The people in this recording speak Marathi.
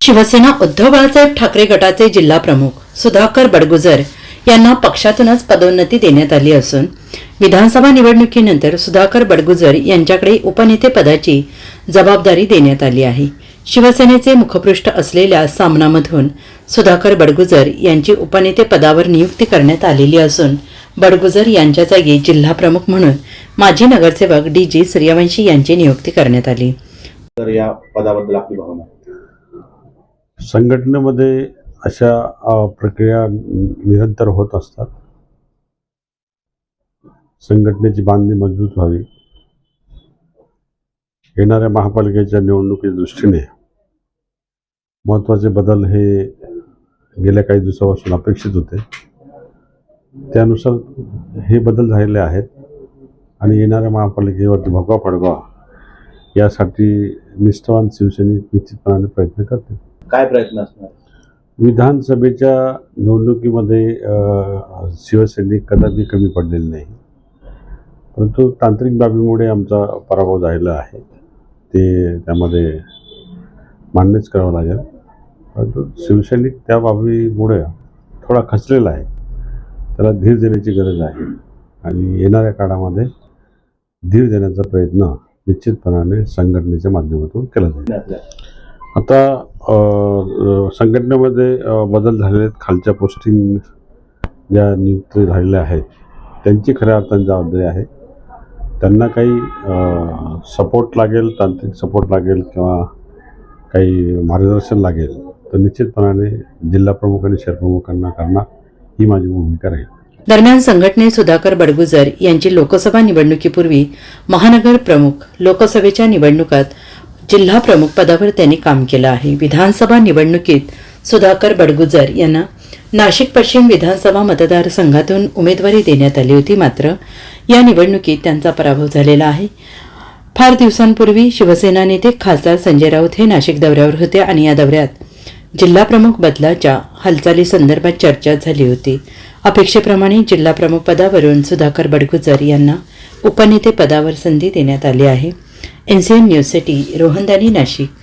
शिवसेना उद्धव बाळासाहेब ठाकरे गटाचे जिल्हा प्रमुख सुधाकर बडगुजर यांना पक्षातूनच पदोन्नती देण्यात आली असून विधानसभा निवडणुकीनंतर सुधाकर बडगुजर यांच्याकडे उपनेते पदाची जबाबदारी देण्यात आली आहे. शिवसेनेचे मुखपृष्ठ असलेल्या सामनामधून सुधाकर बडगुजर यांची उपनेते पदावर नियुक्ती करण्यात आलेली असून बडगुजर यांच्या जागी जिल्हा प्रमुख म्हणून माजी नगरसेवक डी जी सूर्यवंशी यांची नियुक्ती करण्यात आली. तर या पदाबद्दल आपली भावना संघटनेमध्ये अशा प्रक्रिया निरंतर होत असतात. संघटनेची बांधणी मजबूत व्हावी. येणाऱ्या महापालिकेच्या निवडणुकीच्या दृष्टीने महत्त्वाचे बदल हे गेल्या काही दिवसापासून अपेक्षित होते. त्यानुसार हे बदल झालेले आहेत आणि येणाऱ्या महापालिकेवरती भगवा फडकवा यासाठी निष्ठावान शिवसैनिक निश्चितपणाने प्रयत्न करतील. काय प्रयत्न असणार? विधानसभेच्या निवडणुकीमध्ये शिवसैनिक कदापि कमी पडलेले नाही. परंतु तांत्रिक बाबीमुळे आमचा पराभव झालेला आहे. ते त्यामध्ये मान्यच करावं लागेल. परंतु शिवसैनिक त्या बाबीमुळे थोडा खचलेला आहे. त्याला धीर देण्याची गरज आहे. आणि येणाऱ्या काळामध्ये धीर देण्याचा प्रयत्न निश्चितपणाने संघटनेच्या माध्यमातून केला जाईल. आता संघटनेमध्ये बदल झालेले आहेत. खालच्या पोस्टिंग ज्या नियुक्ती झालेल्या आहेत त्यांची खऱ्या अर्थाने जबाबदारी आहे. त्यांना काही सपोर्ट लागेल तांत्रिक सपोर्ट लागेल किंवा काही मार्गदर्शन लागेल तर निश्चितपणाने जिल्हा प्रमुख आणि शहरप्रमुखांना करणार ही माझी भूमिका राहील. दरम्यान संघटने सुधाकर बडगुजर यांची लोकसभा निवडणुकीपूर्वी महानगर प्रमुख लोकसभेच्या निवडणुकात जिल्हा प्रमुख पदावर त्यांनी काम केलं आहे. विधानसभा निवडणुकीत सुधाकर बडगुजर यांना नाशिक पश्चिम विधानसभा मतदारसंघातून उमेदवारी देण्यात आली होती. मात्र या निवडणुकीत त्यांचा पराभव झालेला आहे. फार दिवसांपूर्वी शिवसेना नेते खासदार संजय राऊत हे नाशिक दौऱ्यावर होते आणि या दौऱ्यात जिल्हा प्रमुख बदलाच्या हालचालीसंदर्भात चर्चा झाली होती. अपेक्षेप्रमाणे जिल्हा प्रमुख पदावरून सुधाकर बडगुजर यांना उपनेते पदावर संधी देण्यात आली आहे. एनसीएन न्यूजसाठी रोहनदानी नाशिक.